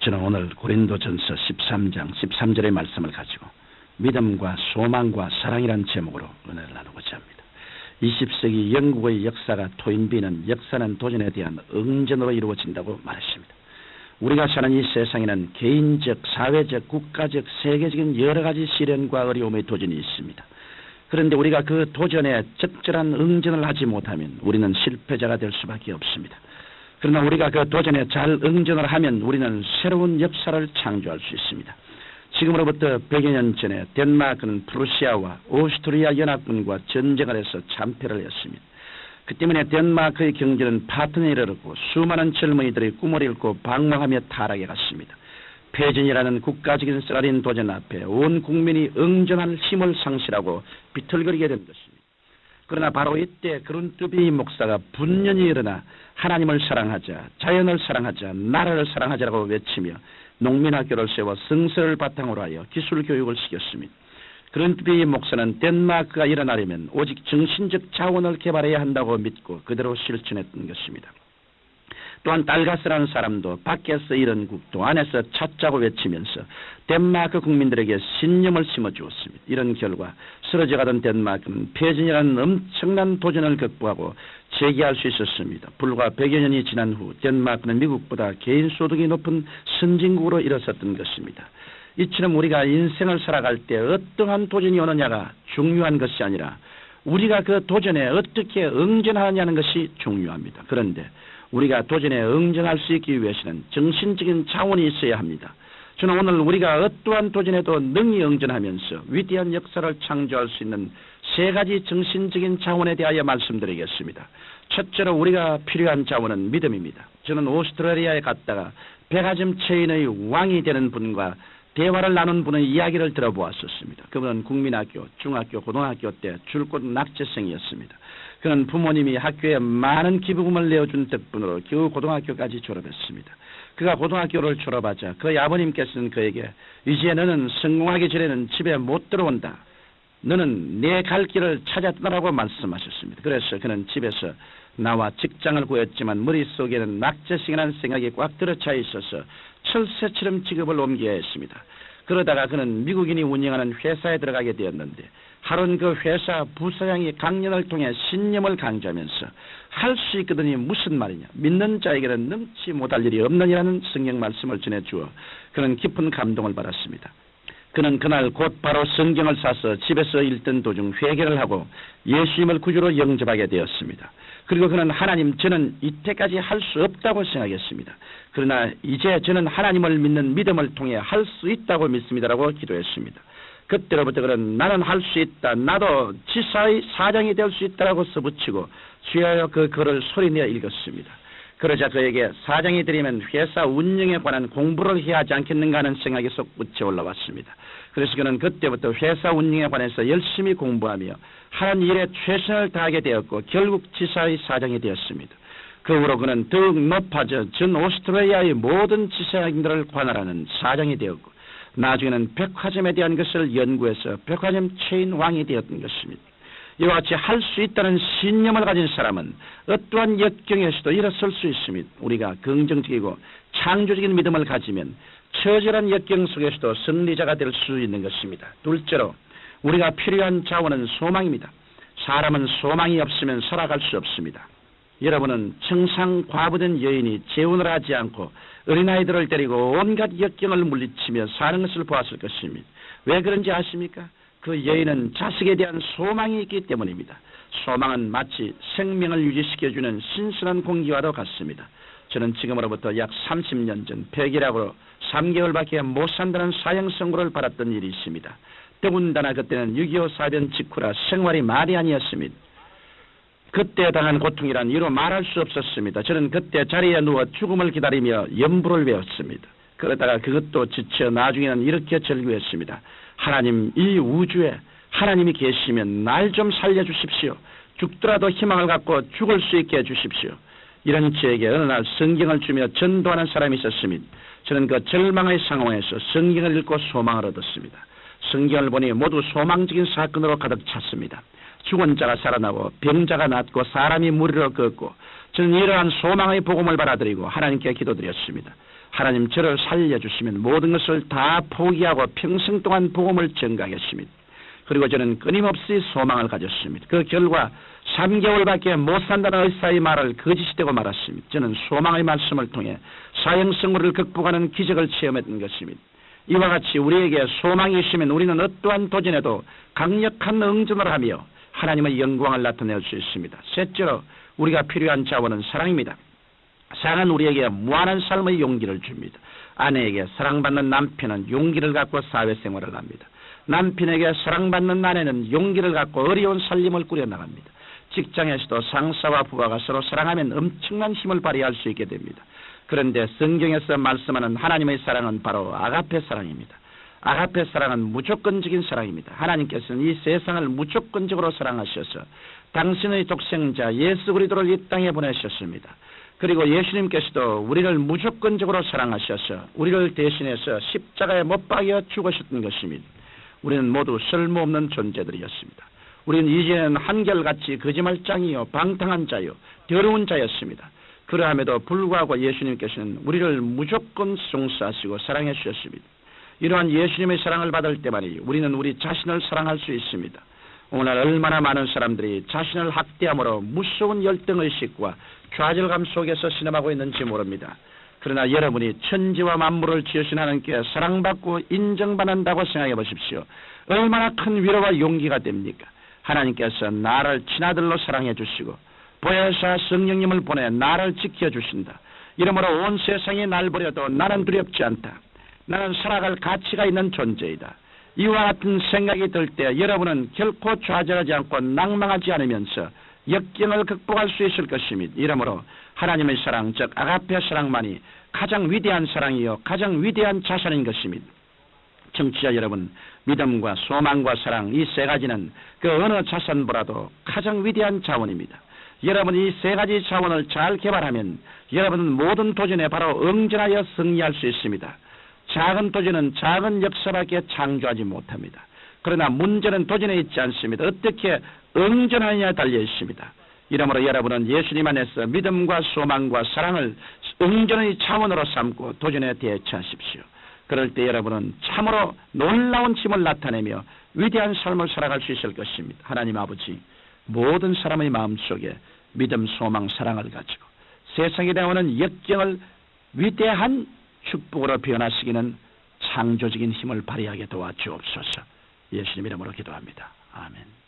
저는 오늘 고린도전서 13장 13절의 말씀을 가지고 믿음과 소망과 사랑이란 제목으로 은혜를 나누고자 합니다. 20세기 영국의 역사가 토인비는 역사는 도전에 대한 응전으로 이루어진다고 말했습니다. 우리가 사는 이 세상에는 개인적, 사회적, 국가적, 세계적인 여러 가지 시련과 어려움의 도전이 있습니다. 그런데 우리가 그 도전에 적절한 응전을 하지 못하면 우리는 실패자가 될 수밖에 없습니다. 그러나 우리가 그 도전에 잘 응전을 하면 우리는 새로운 역사를 창조할 수 있습니다. 지금으로부터 100여 년 전에 덴마크는 프루시아와 오스트리아 연합군과 전쟁을 해서 참패를 했습니다. 그 때문에 덴마크의 경제는 파탄에 이르렀고 수많은 젊은이들이 꿈을 잃고 방황하며 타락해 갔습니다. 폐진이라는 국가적인 쓰라린 도전 앞에 온 국민이 응전할 힘을 상실하고 비틀거리게 된 것입니다. 그러나 바로 이때 그룬뚜비 목사가 분연히 일어나 하나님을 사랑하자, 자연을 사랑하자, 나라를 사랑하자라고 외치며 농민학교를 세워 성서를 바탕으로 하여 기술 교육을 시켰습니다. 그런뚜비 목사는 덴마크가 일어나려면 오직 정신적 자원을 개발해야 한다고 믿고 그대로 실천했던 것입니다. 또한 달가스라는 사람도 밖에서 이런 국도 안에서 찾자고 외치면서 덴마크 국민들에게 신념을 심어주었습니다. 이런 결과 쓰러져가던 덴마크는 폐진이라는 엄청난 도전을 극복하고 재기할 수 있었습니다. 불과 100여 년이 지난 후 덴마크는 미국보다 개인 소득이 높은 선진국으로 일어섰던 것입니다. 이처럼 우리가 인생을 살아갈 때 어떠한 도전이 오느냐가 중요한 것이 아니라 우리가 그 도전에 어떻게 응전하느냐는 것이 중요합니다. 그런데 우리가 도전에 응전할 수 있기 위해서는 정신적인 차원이 있어야 합니다. 저는 오늘 우리가 어떠한 도전에도 능히 응전하면서 위대한 역사를 창조할 수 있는 세 가지 정신적인 자원에 대하여 말씀드리겠습니다. 첫째로 우리가 필요한 자원은 믿음입니다. 저는 오스트레일리아에 갔다가 백화점 체인의 왕이 되는 분과 대화를 나눈 분의 이야기를 들어보았었습니다. 그분은 국민학교, 중학교, 고등학교 때 줄곧 낙제생이었습니다. 그는 부모님이 학교에 많은 기부금을 내어준 덕분으로 겨우 고등학교까지 졸업했습니다. 그가 고등학교를 졸업하자 그의 아버님께서는 그에게 이제 너는 성공하기 전에는 집에 못 들어온다. 너는 내 갈 길을 찾아 떠나라고 말씀하셨습니다. 그래서 그는 집에서 나와 직장을 구했지만 머릿속에는 낙제생이라는 생각이 꽉 들어차 있어서 철새처럼 직업을 옮겨야 했습니다. 그러다가 그는 미국인이 운영하는 회사에 들어가게 되었는데 하루는 그 회사 부사장이 강연을 통해 신념을 강조하면서 할 수 있거든이 무슨 말이냐 믿는 자에게는 능치 못할 일이 없느니라는 성경 말씀을 전해 주어 그는 깊은 감동을 받았습니다. 그는 그날 곧 바로 성경을 사서 집에서 읽던 도중 회개를 하고 예수님을 구주로 영접하게 되었습니다. 그리고 그는 하나님 저는 이때까지 할 수 없다고 생각했습니다. 그러나 이제 저는 하나님을 믿는 믿음을 통해 할 수 있다고 믿습니다라고 기도했습니다. 그때로부터 그는 나는 할 수 있다. 나도 지사의 사장이 될 수 있다라고 써붙이고 주여 그 글을 소리내어 읽었습니다. 그러자 그에게 사장이 되려면 회사 운영에 관한 공부를 해야 하지 않겠는가 하는 생각이 쏙붙여 올라왔습니다. 그래서 그는 그때부터 회사 운영에 관해서 열심히 공부하며 하는 일에 최선을 다하게 되었고 결국 지사의 사장이 되었습니다. 그 후로 그는 더욱 높아져 전 오스트레일리아의 모든 지사장들을 관할하는 사장이 되었고 나중에는 백화점에 대한 것을 연구해서 백화점 체인 왕이 되었던 것입니다. 이와 같이 할 수 있다는 신념을 가진 사람은 어떠한 역경에서도 일어설 수 있습니다. 우리가 긍정적이고 창조적인 믿음을 가지면 처절한 역경 속에서도 승리자가 될 수 있는 것입니다. 둘째로 우리가 필요한 자원은 소망입니다. 사람은 소망이 없으면 살아갈 수 없습니다. 여러분은 청상 과부된 여인이 재혼을 하지 않고 어린아이들을 데리고 온갖 역경을 물리치며 사는 것을 보았을 것입니다. 왜 그런지 아십니까? 그 여인은 자식에 대한 소망이 있기 때문입니다. 소망은 마치 생명을 유지시켜주는 신선한 공기와도 같습니다. 저는 지금으로부터 약 30년 전 폐기락으로 3개월밖에 못 산다는 사형 선고를 받았던 일이 있습니다. 더군다나 그때는 6.25 사변 직후라 생활이 말이 아니었습니다. 그때 당한 고통이란 이로 말할 수 없었습니다. 저는 그때 자리에 누워 죽음을 기다리며 연부를 외웠습니다. 그러다가 그것도 지쳐 나중에는 이렇게 절규했습니다. 하나님 이 우주에 하나님이 계시면 날 좀 살려주십시오. 죽더라도 희망을 갖고 죽을 수 있게 해주십시오. 이런 저에게 어느 날 성경을 주며 전도하는 사람이 있었습니다. 저는 그 절망의 상황에서 성경을 읽고 소망을 얻었습니다. 성경을 보니 모두 소망적인 사건으로 가득 찼습니다. 죽은 자가 살아나고 병자가 낫고 사람이 무리로 걷고 저는 이러한 소망의 복음을 받아들이고 하나님께 기도드렸습니다. 하나님 저를 살려주시면 모든 것을 다 포기하고 평생 동안 복음을 전가하겠습니다. 그리고 저는 끊임없이 소망을 가졌습니다. 그 결과 3개월밖에 못 산다는 의사의 말을 거짓이 되고 말았습니다. 저는 소망의 말씀을 통해 사형선고를 극복하는 기적을 체험했던 것입니다. 이와 같이 우리에게 소망이 있으면 우리는 어떠한 도전에도 강력한 응전을 하며 하나님의 영광을 나타낼 수 있습니다. 셋째로 우리가 필요한 자원은 사랑입니다. 사랑은 우리에게 무한한 삶의 용기를 줍니다. 아내에게 사랑받는 남편은 용기를 갖고 사회생활을 합니다. 남편에게 사랑받는 아내는 용기를 갖고 어려운 살림을 꾸려나갑니다. 직장에서도 상사와 부하가 서로 사랑하면 엄청난 힘을 발휘할 수 있게 됩니다. 그런데 성경에서 말씀하는 하나님의 사랑은 바로 아가페 사랑입니다. 아가페 사랑은 무조건적인 사랑입니다. 하나님께서는 이 세상을 무조건적으로 사랑하셔서 당신의 독생자 예수 그리스도를 이 땅에 보내셨습니다. 그리고 예수님께서도 우리를 무조건적으로 사랑하셔서 우리를 대신해서 십자가에 못 박여 죽으셨던 것입니다. 우리는 모두 쓸모없는 존재들이었습니다. 우리는 이제는 한결같이 거짓말장이요 방탕한 자요 더러운 자였습니다. 그러함에도 불구하고 예수님께서는 우리를 무조건 용서하시고 사랑해 주셨습니다. 이러한 예수님의 사랑을 받을 때만이 우리는 우리 자신을 사랑할 수 있습니다. 오늘 얼마나 많은 사람들이 자신을 학대함으로 무서운 열등의식과 좌절감 속에서 신음하고 있는지 모릅니다. 그러나 여러분이 천지와 만물을 지으신 하나님께 사랑받고 인정받는다고 생각해 보십시오. 얼마나 큰 위로와 용기가 됩니까? 하나님께서 나를 친아들로 사랑해 주시고 보혜사 성령님을 보내 나를 지켜주신다. 이러므로 온 세상이 날 버려도 나는 두렵지 않다. 나는 살아갈 가치가 있는 존재이다. 이와 같은 생각이 들 때 여러분은 결코 좌절하지 않고 낭망하지 않으면서 역경을 극복할 수 있을 것입니다. 이러므로 하나님의 사랑, 즉 아가페 사랑만이 가장 위대한 사랑이요 가장 위대한 자산인 것입니다. 청취자 여러분, 믿음과 소망과 사랑 이 세 가지는 그 어느 자산보다도 가장 위대한 자원입니다. 여러분이 이 세 가지 자원을 잘 개발하면 여러분은 모든 도전에 바로 응전하여 승리할 수 있습니다. 작은 도전은 작은 역사밖에 창조하지 못합니다. 그러나 문제는 도전에 있지 않습니다. 어떻게 응전하느냐에 달려 있습니다. 이러므로 여러분은 예수님 안에서 믿음과 소망과 사랑을 응전의 차원으로 삼고 도전에 대처하십시오. 그럴 때 여러분은 참으로 놀라운 힘을 나타내며 위대한 삶을 살아갈 수 있을 것입니다. 하나님 아버지, 모든 사람의 마음속에 믿음, 소망, 사랑을 가지고 세상에 나오는 역경을 위대한 축복으로 변화시키는 창조적인 힘을 발휘하게 도와주옵소서. 예수님 이름으로 기도합니다. 아멘.